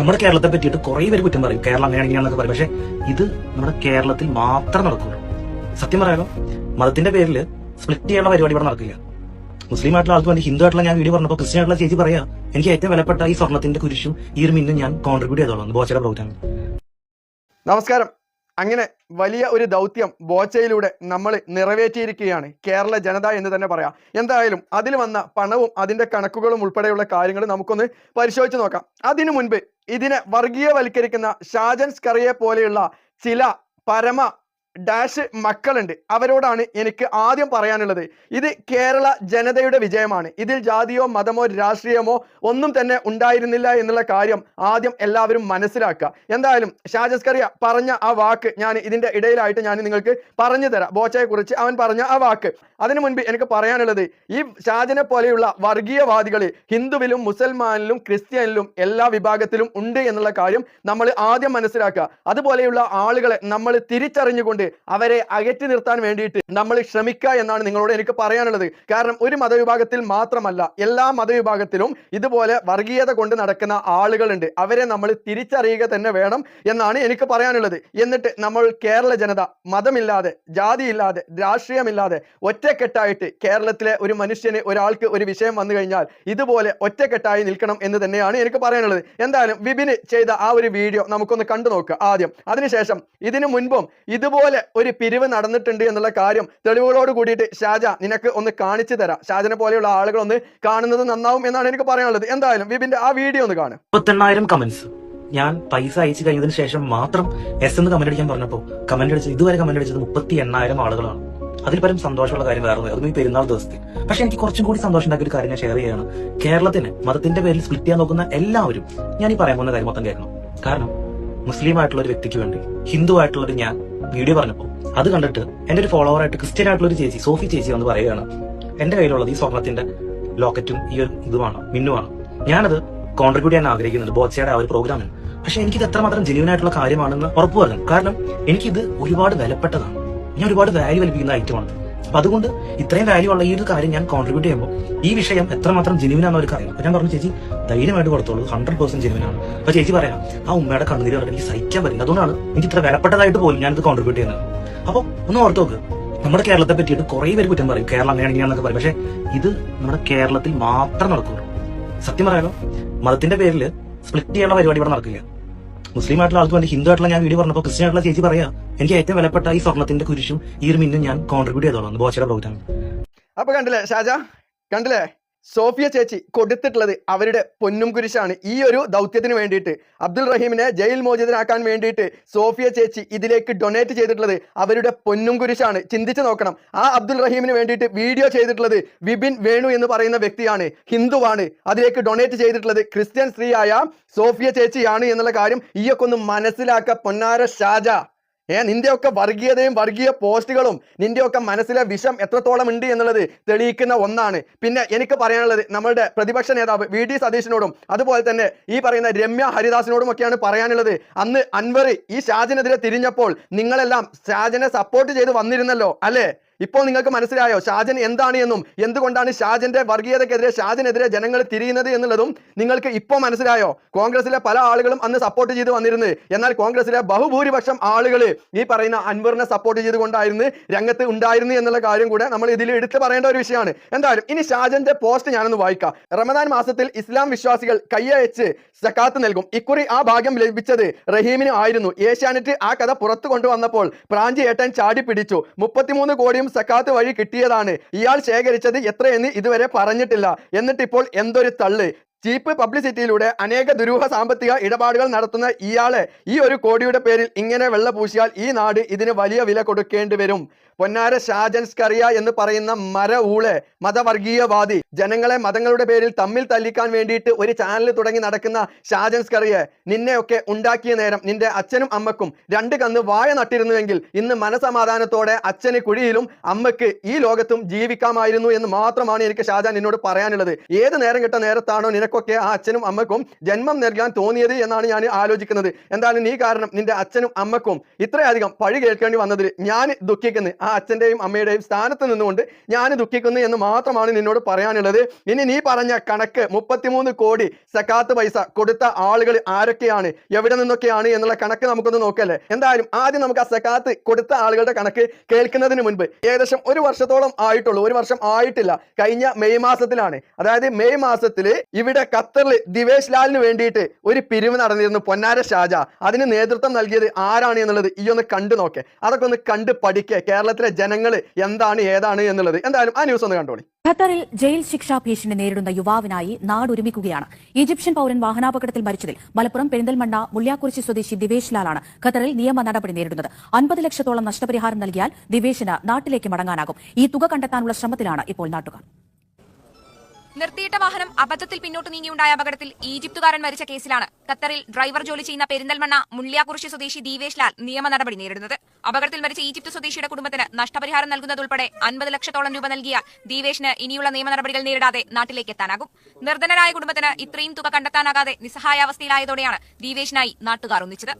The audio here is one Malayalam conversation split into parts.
നമ്മുടെ കേരളത്തെ പറ്റിയിട്ട് കുറെ പേര് കുറ്റം പറയും. കേരളം അങ്ങനെയാണെന്നൊക്കെ പറയും. പക്ഷെ ഇത് നമ്മുടെ കേരളത്തിൽ മാത്രം നടക്കുള്ളൂ. സത്യം പറയാലോ മതത്തിന്റെ പേരിൽ സ്പ്ലിറ്റ് ചെയ്യാനുള്ള പരിപാടി ഇവിടെ നടക്കില്ല. മുസ്ലിം ആയിട്ടുള്ള ആൾക്ക് വേണ്ടി ഹിന്ദു ആയിട്ടുള്ള ഞാൻ വീഡിയോ പറഞ്ഞപ്പോൾ ക്രിസ്ത്യൻ ആയിട്ടുള്ള ചേച്ചി പറയാ എനിക്ക് ഏറ്റവും വിലപ്പെട്ട ഈ സ്വർണത്തിന്റെ കുരിശും ഈ ഒരു മിന്നും ഞാൻ കോൺട്രിബ്യൂട്ട് ചെയ്തോളാം. ബോച്ചയുടെ പ്രോഗ്രാമിൽ നമസ്കാരം. അങ്ങനെ വലിയ ഒരു ദൗത്യം ബോച്ചയിലൂടെ നമ്മൾ നിറവേറ്റിയിരിക്കുകയാണ് കേരള ജനത എന്ന് തന്നെ പറയാം. എന്തായാലും അതിൽ വന്ന പണവും അതിന്റെ കണക്കുകളും ഉൾപ്പെടെയുള്ള കാര്യങ്ങൾ നമുക്കൊന്ന് പരിശോധിച്ച് നോക്കാം. അതിനു മുൻപ് ഇതിനെ വർഗീയവൽക്കരിക്കുന്ന ഷാജൻസ് കറിയെ പോലെയുള്ള ചില പരമ ഡാഷ് മക്കളുണ്ട്. അവരോടാണ് എനിക്ക് ആദ്യം പറയാനുള്ളത്. ഇത് കേരള ജനതയുടെ വിജയമാണ്. ഇതിൽ ജാതിയോ മതമോ രാഷ്ട്രീയമോ ഒന്നും തന്നെ ഉണ്ടായിരുന്നില്ല എന്നുള്ള കാര്യം ആദ്യം എല്ലാവരും മനസ്സിലാക്കുക. എന്തായാലും ഷാജസ്കറിയ പറഞ്ഞ ആ വാക്ക് ഞാൻ ഇതിന്റെ ഇടയിലായിട്ട് ഞാൻ നിങ്ങൾക്ക് പറഞ്ഞു തരാം. ബോച്ചയെ കുറിച്ച് അവൻ പറഞ്ഞ ആ വാക്ക്. അതിനു മുൻപ് എനിക്ക് പറയാനുള്ളത് ഈ ഷാജനെ പോലെയുള്ള വർഗീയവാദികൾ ഹിന്ദുവിലും മുസൽമാനിലും ക്രിസ്ത്യനിലും എല്ലാ വിഭാഗത്തിലും ഉണ്ട് എന്നുള്ള കാര്യം നമ്മൾ ആദ്യം മനസ്സിലാക്കുക. അതുപോലെയുള്ള ആളുകളെ നമ്മൾ തിരിച്ചറിഞ്ഞുകൊണ്ട് അവരെ അകറ്റി നിർത്താൻ വേണ്ടിയിട്ട് നമ്മൾ ശ്രമിക്കുക എന്നാണ് നിങ്ങളോട് എനിക്ക് പറയാനുള്ളത്. കാരണം ഒരു മതവിഭാഗത്തിൽ മാത്രമല്ല എല്ലാ മതവിഭാഗത്തിലും ഇതുപോലെ വർഗീയത കൊണ്ട് നടക്കുന്ന ആളുകളുണ്ട്. അവരെ നമ്മൾ തിരിച്ചറിയുക തന്നെ വേണം എന്നാണ് എനിക്ക് പറയാനുള്ളത്. എന്നിട്ട് നമ്മൾ കേരള ജനത മതമില്ലാതെ ജാതിയില്ലാതെ രാഷ്ട്രീയമില്ലാതെ ഒറ്റക്കെട്ടായിട്ട് കേരളത്തിലെ ഒരു മനുഷ്യന് ഒരാൾക്ക് ഒരു വിഷയം വന്നു കഴിഞ്ഞാൽ ഇതുപോലെ ഒറ്റക്കെട്ടായി നിൽക്കണം എന്ന് തന്നെയാണ് എനിക്ക് പറയാനുള്ളത്. എന്തായാലും വിപിന് ചെയ്ത ആ ഒരു വീഡിയോ നമുക്കൊന്ന് കണ്ടു നോക്കുക ആദ്യം. അതിനുശേഷം ഇതിനു മുൻപും ഇതുപോലെ ഒരു പിരിവ് നടന്നിട്ടുണ്ട് എന്നുള്ള കാര്യം തെളിവുകളോട് കൂടിയിട്ട് ഷാജ നിനക്ക് ഒന്ന് കാണിച്ചു തരാം. ഷാജനെ പോലെയുള്ള ആളുകൾ ഒന്ന് കാണുന്നത് നന്നാവും എന്നാണ് എനിക്ക് പറയാനുള്ളത്. എന്തായാലും വിപിന്റെ ആ വീഡിയോ ഒന്ന് കാണും. മുപ്പത്തെണ്ണായിരം കമന്റ്സ് ഞാൻ പൈസ അയച്ചു കഴിഞ്ഞതിന് ശേഷം മാത്രം എസ് എന്ന് കമന്റ് അടിക്കാൻ പറഞ്ഞപ്പോൾ കമന്റ് അടിച്ചത് ഇതുവരെ കമന്റ് അടിച്ചത് മുപ്പത്തി എണ്ണായിരം ആളുകളാണ്. അതിൽ പരം സന്തോഷമുള്ള കാര്യം വേറെ അതും ഈ പെരുന്നാൾ ദിവസത്തിൽ. പക്ഷെ എനിക്ക് കുറച്ചും കൂടി സന്തോഷം ഉണ്ടാക്കിയ ഒരു കാര്യം ഞാൻ ഷെയർ ചെയ്യാണ് കേരളത്തിന് മതത്തിന്റെ പേരിൽ സ്പ്ലിറ്റ് ചെയ്യാൻ നോക്കുന്ന എല്ലാവരും ഞാൻ ഈ പറയാൻ പോകുന്ന കാര്യം മൊത്തം കേൾക്കണം. കാരണം മുസ്ലിം ആയിട്ടുള്ള ഒരു വ്യക്തിക്ക് വേണ്ടി ഹിന്ദു ആയിട്ടുള്ള ഒരു ഞാൻ വീഡിയോ പറഞ്ഞപ്പോൾ അത് കണ്ടിട്ട് എന്റെ ഒരു ഫോളോവർ ആയിട്ട് ക്രിസ്ത്യൻ ആയിട്ടുള്ള ഒരു ചേച്ചി സോഫി ചേച്ചി വന്ന് പറയുകയാണ് എന്റെ കയ്യിലുള്ളത് ഈ സ്വർണത്തിന്റെ ലോക്കറ്റും ഈ ഒരു ഇതുമാണ് മിന്നുമാണ് ഞാനത് കോൺട്രിബ്യൂട്ട് ചെയ്യാൻ ആഗ്രഹിക്കുന്നുണ്ട്. ബോച്ചയുടെ ആ ഒരു പ്രോഗ്രാമിന് പക്ഷെ എനിക്കിത് എത്രമാത്രം ജെന്യൂൻ ആയിട്ടുള്ള കാര്യമാണെന്ന് ഉറപ്പ് പറഞ്ഞു കാരണം എനിക്കിത് ഒരുപാട് വിലപ്പെട്ടതാണ്. ഞാൻ ഒരുപാട് വാല്യൂ കൽപ്പിക്കുന്ന ഐറ്റമാണ് അപ്പൊ അതുകൊണ്ട് ഇത്രയും വാല്യൂ ഉള്ള ഈ ഒരു കാര്യം ഞാൻ കോൺട്രിബ്യൂട്ട് ചെയ്യുമ്പോൾ ഈ വിഷയം എത്രമാത്രം ജെന്യൂൻ ആണെന്ന് അറിയാം അപ്പൊ ഞാൻ പറഞ്ഞു ചേച്ചി ധൈര്യമായിട്ട് കൊടുത്തോളൂ. ഹൺഡ്രഡ് പെർസെന്റ് ജെനുവിനാണ് അപ്പൊ ചേച്ചി പറയാം ആ ഉമ്മയുടെ കണ്ണുനീര് പറഞ്ഞാൽ എനിക്ക് സഹിക്കാൻ പറ്റില്ല. അതുകൊണ്ടാണ് എനിക്ക് ഇത്ര വിലപ്പെട്ടതായിട്ട് പോലും ഞാനിത് കോൺട്രിബ്യൂട്ട് ചെയ്യുന്നത്. അപ്പൊ ഒന്ന് ഓർത്ത് നോക്ക്. നമ്മുടെ കേരളത്തെ പറ്റിയിട്ട് കുറെ പേര് കുറ്റം പറയും. കേരളം അങ്ങനെയാണെന്നൊക്കെ പറയും. പക്ഷെ ഇത് നമ്മുടെ കേരളത്തിൽ മാത്രം നടക്കുള്ളൂ. സത്യം പറയാലോ മതത്തിന്റെ പേരിൽ സ്പ്ലിറ്റ് ചെയ്യാനുള്ള പരിപാടി ഇവിടെ നടക്കില്ല. മുസ്ലിം ആയിട്ടുള്ള ആൾക്ക് വേണ്ടി ഹിന്ദു ആയിട്ടുള്ള ഞാൻ വീഡിയോ പറഞ്ഞപ്പോൾ ക്രിസ്ത്യൻ ആയിട്ടുള്ള ചേച്ചി പറയാ എനിക്ക് ഏറ്റവും വിലപ്പെട്ട ഈ സ്വർണത്തിന്റെ കുരിശും ഈ ഒരു മിന്നും ഞാൻ കോൺട്രിബ്യൂട്ട് ചെയ്തോളാം ബോച്ചയുടെ പ്രോഗ്രാമിൽ അപ്പൊ കണ്ടില്ലേ ഷാജ? കണ്ടില്ലേ? സോഫിയ ചേച്ചി കൊടുത്തിട്ടുള്ളത് അവരുടെ പൊന്നും കുരിശാണ്. ഈ ഒരു ദൗത്യത്തിന് വേണ്ടിയിട്ട് അബ്ദുൾ റഹീമിനെ ജയിൽ മോചിതനാക്കാൻ വേണ്ടിയിട്ട് സോഫിയ ചേച്ചി ഇതിലേക്ക് ഡൊണേറ്റ് ചെയ്തിട്ടുള്ളത് അവരുടെ പൊന്നും കുരിശാണ്. ചിന്തിച്ചു നോക്കണം. ആ അബ്ദുൾ റഹീമിന് വേണ്ടിയിട്ട് വീഡിയോ ചെയ്തിട്ടുള്ളത് വിപിൻ വേണു എന്ന് പറയുന്ന വ്യക്തിയാണ് ഹിന്ദുവാണ്. അതിലേക്ക് ഡൊണേറ്റ് ചെയ്തിട്ടുള്ളത് ക്രിസ്ത്യൻ സ്ത്രീയായ സോഫിയ ചേച്ചിയാണ് എന്നുള്ള കാര്യം ഈയൊക്കെ ഒന്ന് മനസ്സിലാക്ക പൊന്നാര ഷാജ. ഏ നിന്റെയൊക്കെ വർഗീയതയും വർഗീയ പോസ്റ്റുകളും നിന്റെയൊക്കെ മനസ്സിലെ വിഷം എത്രത്തോളം ഉണ്ട് എന്നുള്ളത് തെളിയിക്കുന്ന ഒന്നാണ്. പിന്നെ എനിക്ക് പറയാനുള്ളത് നമ്മളുടെ പ്രതിപക്ഷ നേതാവ് വി. ഡി. സതീശനോടും അതുപോലെ തന്നെ ഈ പറയുന്ന രമ്യ ഹരിദാസിനോടും ഒക്കെയാണ് പറയാനുള്ളത്. അന്ന് അൻവർ ഈ ഷാജിനെതിരെ തിരിഞ്ഞപ്പോൾ നിങ്ങളെല്ലാം ഷാജിനെ സപ്പോർട്ട് ചെയ്ത് വന്നിരുന്നല്ലോ അല്ലേ? ഇപ്പോൾ നിങ്ങൾക്ക് മനസ്സിലായോ? ഷാജൻ എന്താണ് എന്നും എന്തുകൊണ്ടാണ് ഷാജന്റെ വർഗീയതക്കെതിരെ ഷാജനെതിരെ ജനങ്ങൾ തിരിയുന്നത് എന്നുള്ളതും നിങ്ങൾക്ക് ഇപ്പോൾ മനസ്സിലായോ? കോൺഗ്രസിലെ പല ആളുകളും അന്ന് സപ്പോർട്ട് ചെയ്ത് വന്നിരുന്നു. എന്നാൽ കോൺഗ്രസിലെ ബഹുഭൂരിപക്ഷം ആളുകൾ ഈ പറയുന്ന അൻവറിനെ സപ്പോർട്ട് ചെയ്തുകൊണ്ടായിരുന്നു രംഗത്ത് ഉണ്ടായിരുന്നു എന്നുള്ള കാര്യം കൂടെ നമ്മൾ ഇതിൽ എടുത്തു പറയേണ്ട ഒരു വിഷയമാണ്. എന്തായാലും ഇനി ഷാജന്റെ പോസ്റ്റ് ഞാനൊന്ന് വായിക്കാം. റമദാൻ മാസത്തിൽ ഇസ്ലാം വിശ്വാസികൾ കയ്യയച്ച് സക്കാത്ത് നൽകും. ഇക്കുറി ആ ഭാഗ്യം ലഭിച്ചത് റഹീമിന് ആയിരുന്നു. ഏഷ്യാനെറ്റ് ആ കഥ പുറത്തു കൊണ്ടുവന്നപ്പോൾ പ്രാഞ്ചി ഏട്ടൻ ചാടി പിടിച്ചു. മുപ്പത്തിമൂന്ന് കോടിയും സക്കാത്ത് വഴി കിട്ടിയതാണ്. ഇയാൾ ശേഖരിച്ചത് എത്രയെന്ന് ഇതുവരെ പറഞ്ഞിട്ടില്ല. എന്നിട്ട് ഇപ്പോൾ എന്തൊരു തള്ള്. ചീപ്പ് പബ്ലിസിറ്റിയിലൂടെ അനേക ദുരൂഹ സാമ്പത്തിക ഇടപാടുകൾ നടത്തുന്ന ഇയാളെ ഈ ഒരു കോടിയുടെ പേരിൽ ഇങ്ങനെ വെള്ള പൂശിയാൽ ഈ നാട് ഇതിന് വലിയ വില കൊടുക്കേണ്ടി വരും. പൊന്നാര ഷാജൻ സ്കറിയ എന്ന് പറയുന്ന മര ഊളെ മതവർഗീയവാദി. ജനങ്ങളെ മതങ്ങളുടെ പേരിൽ തമ്മിൽ തല്ലിക്കാൻ വേണ്ടിയിട്ട് ഒരു ചാനൽ തുടങ്ങി നടക്കുന്ന ഷാജൻ സ്കറിയെ നിന്നെയൊക്കെ ഉണ്ടാക്കിയ നേരം നിന്റെ അച്ഛനും അമ്മക്കും രണ്ട് കന്ന് വായ നട്ടിരുന്നുവെങ്കിൽ ഇന്ന് മനസമാധാനത്തോടെ അച്ഛന് കുഴിയിലും അമ്മയ്ക്ക് ഈ ലോകത്തും ജീവിക്കാമായിരുന്നു എന്ന് മാത്രമാണ് എനിക്ക് ഷാജാൻ എന്നോട് പറയാനുള്ളത്. ഏത് നേരം കിട്ട നേരത്താണോ നിനക്കൊക്കെ ആ അച്ഛനും അമ്മക്കും ജന്മം നൽകാൻ തോന്നിയത് എന്നാണ് ഞാൻ ആലോചിക്കുന്നത്. എന്തായാലും നീ കാരണം നിന്റെ അച്ഛനും അമ്മക്കും ഇത്രയധികം പഴി കേൾക്കേണ്ടി വന്നതിൽ ഞാൻ ദുഃഖിക്കുന്നു. ആ അച്ഛന്റെയും അമ്മയുടെയും സ്ഥാനത്ത് നിന്നുകൊണ്ട് ഞാൻ ദുഃഖിക്കുന്നു എന്ന് മാത്രമാണ് നിന്നോട് പറയാനുള്ളത്. ഇനി നീ പറഞ്ഞ കണക്ക് മുപ്പത്തിമൂന്ന് കോടി സക്കാത്ത് പൈസ കൊടുത്ത ആളുകൾ ആരൊക്കെയാണ്? എവിടെ നിന്നൊക്കെയാണ് എന്നുള്ള കണക്ക് നമുക്കൊന്ന് നോക്കല്ലേ? എന്തായാലും ആദ്യം നമുക്ക് ആ സക്കാത്ത് കൊടുത്ത ആളുകളുടെ കണക്ക് കേൾക്കുന്നതിന് മുൻപ് ഏകദേശം ഒരു വർഷത്തോളം ആയിട്ടുള്ളൂ. ഒരു വർഷം ആയിട്ടില്ല. കഴിഞ്ഞ മെയ് മാസത്തിലാണ്. അതായത് മെയ് മാസത്തിൽ ഇവിടെ ഖത്തറിൽ ദിവേശ് ലാലിന് വേണ്ടിയിട്ട് ഒരു പിരിവ് നടന്നിരുന്നു പൊന്നാര ഷാജ. അതിന് നേതൃത്വം നൽകിയത് ആരാണ് എന്നുള്ളത് ഈ ഒന്ന് കണ്ടു നോക്കെ. അതൊക്കെ ഒന്ന് കണ്ട് പഠിക്കുക കേരളത്തിലെ ജനങ്ങൾ എന്താണ് ഏതാണ് എന്നുള്ളത്. എന്തായാലും ആ ന്യൂസ് ഒന്ന് കണ്ടോളി. ഖത്തറിൽ ജയിൽ ശിക്ഷാ ഭീഷണി നേരിടുന്ന യുവാവിനായി നാടൊരുമിക്കുകയാണ്. ഈജിപ്ഷ്യൻ പൌരൻ വാഹനാപകടത്തിൽ മരിച്ചതിൽ മലപ്പുറം പെരിന്തൽമണ്ണ മുള്ളിയാക്കുറിശി സ്വദേശി ദിവേഷ് ലാലാണ് ഖത്തറിൽ നിയമ നടപടി നേരിടുന്നത്. അൻപത് ലക്ഷത്തോളം നഷ്ടപരിഹാരം നൽകിയാൽ ദിവേശിന് നാട്ടിലേക്ക് മടങ്ങാനാകും. ഈ തുക കണ്ടെത്താനുള്ള ശ്രമത്തിലാണ് ഇപ്പോൾ നാട്ടുകാർ. നിർത്തിയിട്ട വാഹനം അബദ്ധത്തിൽ പിന്നോട്ട് നീങ്ങിയുണ്ടായ അപകടത്തിൽ ഈജിപ്തുകാരൻ മരിച്ച കേസിലാണ്. ഖത്തറിൽ ഡ്രൈവർ ജോലി ചെയ്യുന്ന പെരിന്തൽമണ്ണ മുള്ളിയാക്കുറിശി സ്വദേശി ദീവേഷ് ലാൽ നിയമ നടപടി നേരിടുന്നത്. അപകടത്തിൽ മരിച്ച ഈജിപ്ത് സ്വദേശിയുടെ കുടുംബത്തിന് നഷ്ടപരിഹാരം നൽകുന്നതുൾപ്പെടെ അൻപത് ലക്ഷത്തോളം രൂപ നൽകിയ ദീവേഷിന് ഇനിയുള്ള നിയമ നടപടികൾ നേരിടാതെ നാട്ടിലേക്ക് എത്താനാകും. നിർധനരായ കുടുംബത്തിന് ഇത്രയും തുക കണ്ടെത്താനാകാതെ നിസ്സഹായാവസ്ഥയിലായതോടെയാണ് ദീവേഷിനായി നാട്ടുകാർ ഒന്നിച്ചത്.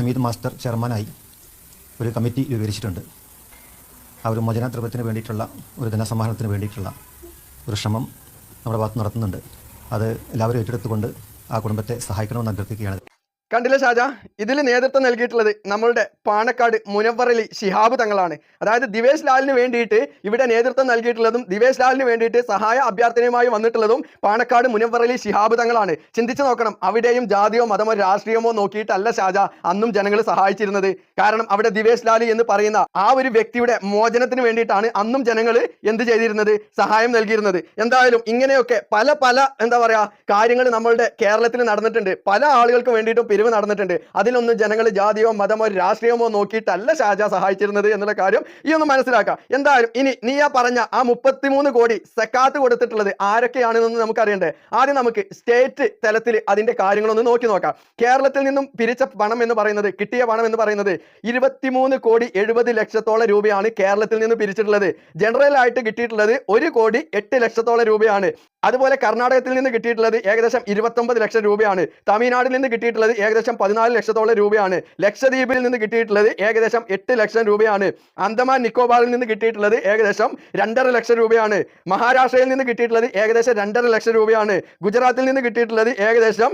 ഹമീദ് മാസ്റ്റർ ചെയർമാനായി ഒരു കമ്മിറ്റി രൂപീകരിച്ചിട്ടുണ്ട്. ആ ഒരു മോചനാദ്രവ്യത്തിന് വേണ്ടിയിട്ടുള്ള ഒരു ധനസമാഹരണത്തിന് വേണ്ടിയിട്ടുള്ള ഒരു ശ്രമം നമ്മുടെ ഭാഗത്ത് നടത്തുന്നുണ്ട്. അത് എല്ലാവരും ഏറ്റെടുത്തുകൊണ്ട് ആ കുടുംബത്തെ സഹായിക്കണമെന്ന് അഭ്യർത്ഥിക്കുകയാണ്. കണ്ടില്ല ഷാജ? ഇതിൽ നേതൃത്വം നൽകിയിട്ടുള്ളത് നമ്മളുടെ പാണക്കാട് മുനവറലി ശിഹാബ് തങ്ങളാണ്. അതായത് ദിവേശ് ലാലിന് വേണ്ടിയിട്ട് ഇവിടെ നേതൃത്വം നൽകിയിട്ടുള്ളതും ദിവേശ് ലാലിന് വേണ്ടിയിട്ട് സഹായ അഭ്യർത്ഥനയുമായി വന്നിട്ടുള്ളതും പാണക്കാട് മുനവറലി ശിഹാബ് തങ്ങളാണ്. ചിന്തിച്ചു നോക്കണം അവിടെയും ജാതിയോ മതമോ രാഷ്ട്രീയമോ നോക്കിയിട്ടല്ല ഷാജ അന്നും ജനങ്ങൾ സഹായിച്ചിരുന്നത്. കാരണം അവിടെ ദിവേശ് ലാലി എന്ന് പറയുന്ന ആ ഒരു വ്യക്തിയുടെ മോചനത്തിന് വേണ്ടിയിട്ടാണ് അന്നും ജനങ്ങൾ എന്ത് ചെയ്തിരുന്നത്? സഹായം നൽകിയിരുന്നത്. എന്തായാലും ഇങ്ങനെയൊക്കെ പല പല എന്താ പറയാ കാര്യങ്ങൾ നമ്മളുടെ കേരളത്തിൽ നടന്നിട്ടുണ്ട്. പല ആളുകൾക്ക് വേണ്ടിയിട്ടും പിരിവ് നടന്നിട്ടുണ്ട്. അതിലൊന്നും ജനങ്ങൾ ജാതിയോ മതമോ രാഷ്ട്രീയമോ നോക്കിയിട്ടല്ല ഷാജ സഹായിച്ചിരുന്നത് എന്നുള്ള കാര്യം ഈ ഒന്ന് മനസ്സിലാക്കാം. എന്തായാലും ഇനി നീ ആ പറഞ്ഞ ആ മുപ്പത്തിമൂന്ന് കോടി സെക്കാത്ത് കൊടുത്തിട്ടുള്ളത് ആരൊക്കെയാണെന്ന് നമുക്ക് അറിയണ്ടേ ആദ്യം നമുക്ക് സ്റ്റേറ്റ് തലത്തിൽ അതിന്റെ കാര്യങ്ങളൊന്ന് നോക്കി നോക്കാം. കേരളത്തിൽ നിന്നും പിരിച്ച പണം എന്ന് പറയുന്നത് കിട്ടിയ പണം എന്ന് പറയുന്നത് ഇരുപത്തിമൂന്ന് കോടി എഴുപത് ലക്ഷത്തോളം രൂപയാണ് കേരളത്തിൽ നിന്ന് പിരിച്ചിട്ടുള്ളത്. ജനറൽ ആയിട്ട് കിട്ടിയിട്ടുള്ളത് ഒരു കോടി എട്ട് ലക്ഷത്തോളം രൂപയാണ്. അതുപോലെ കർണാടകത്തിൽ നിന്ന് കിട്ടിയിട്ടുള്ളത് ഏകദേശം ഇരുപത്തൊമ്പത് ലക്ഷം രൂപയാണ്. തമിഴ്നാട്ടിൽ നിന്ന് കിട്ടിയിട്ടുള്ളത് ഏകദേശം പതിനാല് ലക്ഷത്തോളം രൂപയാണ്. ലക്ഷദ്വീപിൽ നിന്ന് കിട്ടിയിട്ടുള്ളത് ഏകദേശം എട്ട് ലക്ഷം രൂപയാണ്. അന്തമാൻ നിക്കോബാറിൽ നിന്ന് കിട്ടിയിട്ടുള്ളത് ഏകദേശം രണ്ടര ലക്ഷം രൂപയാണ്. മഹാരാഷ്ട്രയിൽ നിന്ന് കിട്ടിയിട്ടുള്ളത് ഏകദേശം രണ്ടര ലക്ഷം രൂപയാണ്. ഗുജറാത്തിൽ നിന്ന് കിട്ടിയിട്ടുള്ളത് ഏകദേശം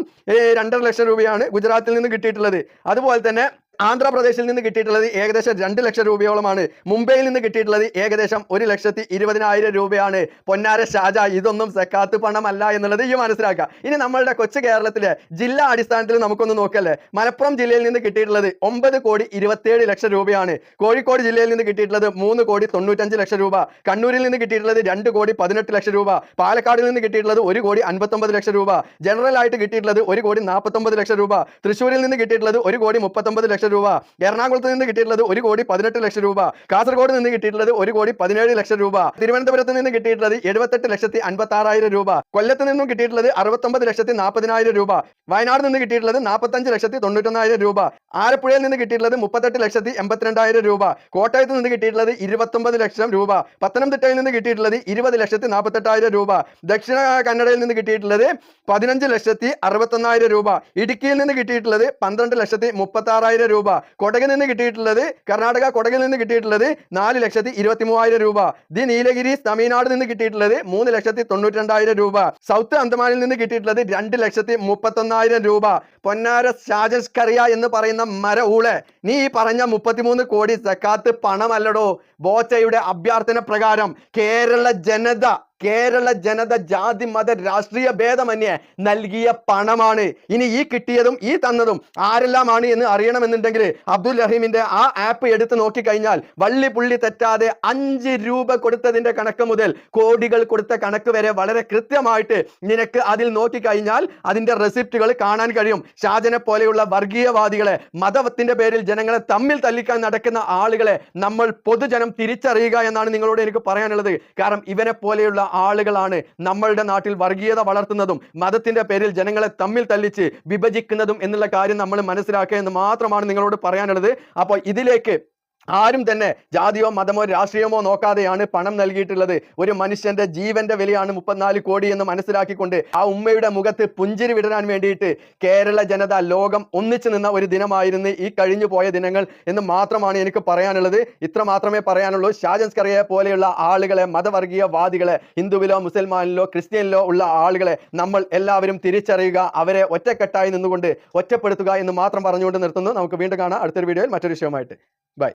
രണ്ടര ലക്ഷം രൂപയാണ് ഗുജറാത്തിൽ നിന്ന് കിട്ടിയിട്ടുള്ളത്. അതുപോലെ തന്നെ ആന്ധ്രാപ്രദേശിൽ നിന്ന് കിട്ടിയിട്ടുള്ളത് ഏകദേശം രണ്ട് ലക്ഷം രൂപയോളമാണ്. മുംബൈയിൽ നിന്ന് കിട്ടിയിട്ടുള്ളത് ഏകദേശം ഒരു ലക്ഷത്തി ഇരുപതിനായിരം രൂപയാണ്. പൊന്നാര ഷാജ ഇതൊന്നും സക്കാത്ത് പണമല്ല എന്നുള്ളത് ഈ മനസ്സിലാക്കുക. ഇനി നമ്മളുടെ കൊച്ചു കേരളത്തിലെ ജില്ലാ അടിസ്ഥാനത്തിൽ നമുക്കൊന്ന് നോക്കല്ലേ? മലപ്പുറം ജില്ലയിൽ നിന്ന് കിട്ടിയിട്ടുള്ളത് ഒമ്പത് കോടി ഇരുപത്തിയേഴ് ലക്ഷം രൂപയാണ്. കോഴിക്കോട് ജില്ലയിൽ നിന്ന് കിട്ടിയിട്ടുള്ളത് മൂന്ന് കോടി തൊണ്ണൂറ്റഞ്ച് ലക്ഷം രൂപ. കണ്ണൂരിൽ നിന്ന് കിട്ടിയിട്ടുള്ളത് രണ്ട് കോടി പതിനെട്ട് ലക്ഷം രൂപ. പാലക്കാടിൽ നിന്ന് കിട്ടിയിട്ടുള്ളത് ഒരു കോടി അൻപത്തൊമ്പത് ലക്ഷം രൂപ. ജനറൽ ആയിട്ട് കിട്ടിയിട്ടുള്ളത് ഒരു കോടി നാൽപ്പത്തൊമ്പത് ലക്ഷം രൂപ. തൃശ്ശൂരിൽ നിന്ന് കിട്ടിയിട്ടുള്ളത് ഒരു കോടി മുപ്പത്തൊമ്പത് ലക്ഷം രൂപ. എറണാകുളത്ത് നിന്ന് കിട്ടിയിട്ടുള്ളത് ഒരു കോടി പതിനെട്ട് ലക്ഷം രൂപ. കാസർഗോഡ് നിന്ന് കിട്ടിയിട്ടുള്ളത് ഒരു കോടി പതിനേഴ് ലക്ഷം രൂപ. തിരുവനന്തപുരത്ത് നിന്ന് കിട്ടിയിട്ടുള്ളത് എഴുപത്തെട്ട് ലക്ഷത്തി അൻപത്തി ആറായിരം രൂപ. കൊല്ലത്ത് നിന്നും കിട്ടിയിട്ടുള്ളത് അറുപത്തൊമ്പത് ലക്ഷത്തി നാൽപ്പതിനായിരം രൂപ. വയനാട് നിന്ന് കിട്ടിയിട്ടുള്ളത് നാൽപ്പത്തഞ്ച് ലക്ഷത്തി തൊണ്ണൂറ്റൊന്നായിരം രൂപ. ആലപ്പുഴയിൽ നിന്ന് കിട്ടിയിട്ടുള്ളത് മുപ്പത്തെട്ട് ലക്ഷത്തി എൺപത്തിരണ്ടായിരം രൂപ. കോട്ടയത്ത് നിന്ന് കിട്ടിയിട്ടുള്ളത് ഇരുപത്തൊമ്പത് ലക്ഷം രൂപ. പത്തനംതിട്ടയിൽ നിന്ന് കിട്ടിയിട്ടുള്ളത് ഇരുപത് ലക്ഷത്തി നാൽപ്പത്തെട്ടായിരം രൂപ. ദക്ഷിണ കന്നഡയിൽ നിന്ന് കിട്ടിയിട്ടുള്ളത് പതിനഞ്ച് ലക്ഷത്തി അറുപത്തൊന്നായിരം രൂപ. ഇടുക്കിയിൽ നിന്ന് കിട്ടിയിട്ടുള്ളത് പന്ത്രണ്ട് ലക്ഷത്തി മുപ്പത്തി ആറായിരം രൂപ. കൊടകിൽ നിന്ന് കിട്ടിയിട്ടുള്ളത് കർണാടക കൊടകിൽ നിന്ന് കിട്ടിയിട്ടുള്ളത് നാല് ലക്ഷത്തി ഇരുപത്തി മൂവായിരം രൂപ. ദി നീലഗിരി തമിഴ്നാട് നിന്ന് കിട്ടിയിട്ടുള്ളത് മൂന്ന് ലക്ഷത്തി തൊണ്ണൂറ്റി രണ്ടായിരം രൂപ. സൗത്ത് അന്തമാനിൽ നിന്ന് കിട്ടിയിട്ടുള്ളത് രണ്ട് ലക്ഷത്തി മുപ്പത്തൊന്നായിരം രൂപ. പൊന്നാര ഷാജൻസ്കറിയ എന്ന് പറയുന്ന മര ഊളെ. നീ ഈ പറഞ്ഞ മുപ്പത്തിമൂന്ന് കോടി സക്കാത്ത് പണമല്ലടോ. ബോച്ചയുടെ അഭ്യർത്ഥന പ്രകാരം കേരള ജനത കേരള ജനത ജാതി മത രാഷ്ട്രീയ ഭേദമന്യേ നൽകിയ പണമാണ്. ഇനി ഈ കിട്ടിയതും ഈ തന്നതും ആരെല്ലാമാണ് എന്ന് അറിയണമെന്നുണ്ടെങ്കിൽ അബ്ദുൽ റഹീമിന്റെ ആ ആപ്പ് എടുത്ത് നോക്കിക്കഴിഞ്ഞാൽ വള്ളി പുള്ളി തെറ്റാതെ അഞ്ച് രൂപ കൊടുത്തതിന്റെ കണക്ക് മുതൽ കോടികൾ കൊടുത്ത കണക്ക് വരെ വളരെ കൃത്യമായിട്ട് നിനക്ക് അതിൽ നോക്കിക്കഴിഞ്ഞാൽ അതിന്റെ റെസിപ്റ്റുകൾ കാണാൻ കഴിയും. ഷാജനെ പോലെയുള്ള വർഗീയവാദികളെ മതത്തിന്റെ പേരിൽ ജനങ്ങളെ തമ്മിൽ തല്ലിക്കാൻ നടക്കുന്ന ആളുകളെ നമ്മൾ പൊതുജനം തിരിച്ചറിയുക എന്നാണ് നിങ്ങളോട് എനിക്ക് പറയാനുള്ളത്. കാരണം ഇവനെ പോലെയുള്ള ആളുകളാണ് നമ്മളുടെ നാട്ടിൽ വർഗീയത വളർത്തുന്നതും മതത്തിന്റെ പേരിൽ ജനങ്ങളെ തമ്മിൽ തല്ലിച്ച് വിഭജിക്കുന്നതും എന്നുള്ള കാര്യം നമ്മൾ മനസ്സിലാക്കുക എന്ന് മാത്രമാണ് നിങ്ങളോട് പറയാനുള്ളത്. അപ്പോൾ ഇതിലേക്ക് ആരും തന്നെ ജാതിയോ മതമോ രാഷ്ട്രീയമോ നോക്കാതെയാണ് പണം നൽകിയിട്ടുള്ളത്. ഒരു മനുഷ്യന്റെ ജീവന്റെ വിലയാണ് മുപ്പത്തിനാല് കോടി എന്ന് മനസ്സിലാക്കിക്കൊണ്ട് ആ ഉമ്മയുടെ മുഖത്ത് പുഞ്ചിരി വിടരാൻ വേണ്ടിയിട്ട് കേരള ജനത ലോകം ഒന്നിച്ചു നിന്ന ഒരു ദിനമായിരുന്നു ഈ കഴിഞ്ഞു പോയ ദിനങ്ങൾ എന്ന് മാത്രമാണ് എനിക്ക് പറയാനുള്ളത്. ഇത്ര മാത്രമേ പറയാനുള്ളൂ. ഷാജൻസ്കറിയെ പോലെയുള്ള ആളുകളെ മതവർഗീയവാദികളെ ഹിന്ദുവിലോ മുസൽമാനിലോ ക്രിസ്ത്യനിലോ ഉള്ള ആളുകളെ നമ്മൾ എല്ലാവരും തിരിച്ചറിയുക അവരെ ഒറ്റക്കെട്ടായി നിന്നുകൊണ്ട് ഒറ്റപ്പെടുത്തുക എന്ന് മാത്രം പറഞ്ഞുകൊണ്ട് നിർത്തുന്നു. നമുക്ക് വീണ്ടും കാണാം. അടുത്തൊരു വീഡിയോയിൽ മറ്റൊരു വിഷയമായിട്ട്